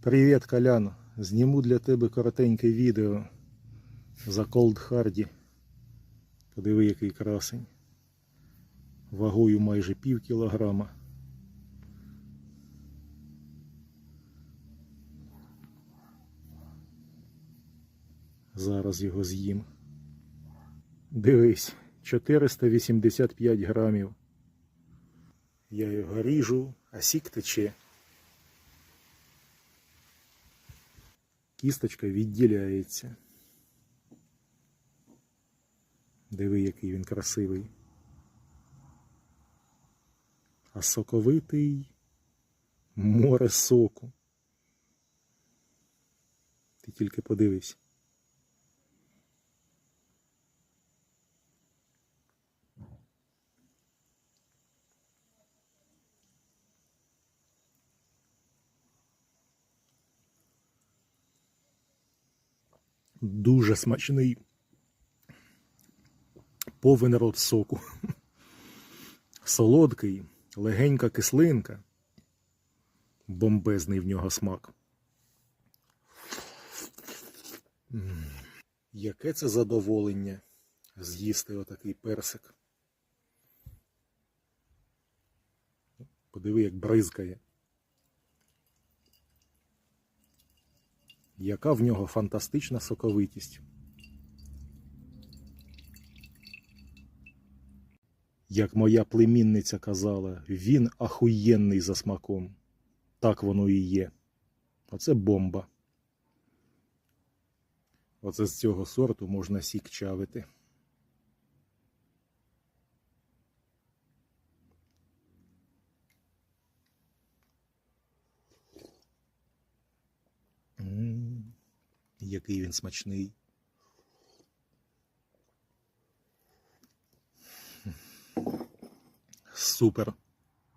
Привіт, Колян. Зніму для тебе коротеньке відео за Cold Hardy. Подиви, який красень. Вагою майже пів кілограма. Зараз його з'їм. Дивись, 485 грамів. Я його ріжу, а сік тече. Кісточка відділяється. Диви, який він красивий. А соковитий море соку. Ти тільки подивись. Дуже смачний. Повен рот соку. Солодкий, легенька кислинка. Бомбезний в нього смак. Яке це задоволення з'їсти отакий персик. Подиви, як бризкає. Яка в нього фантастична соковитість. Як моя племінниця казала, він ахуєнний за смаком. Так воно і є. Оце бомба. Оце з цього сорту можна сік чавити. Який він смачний. Супер.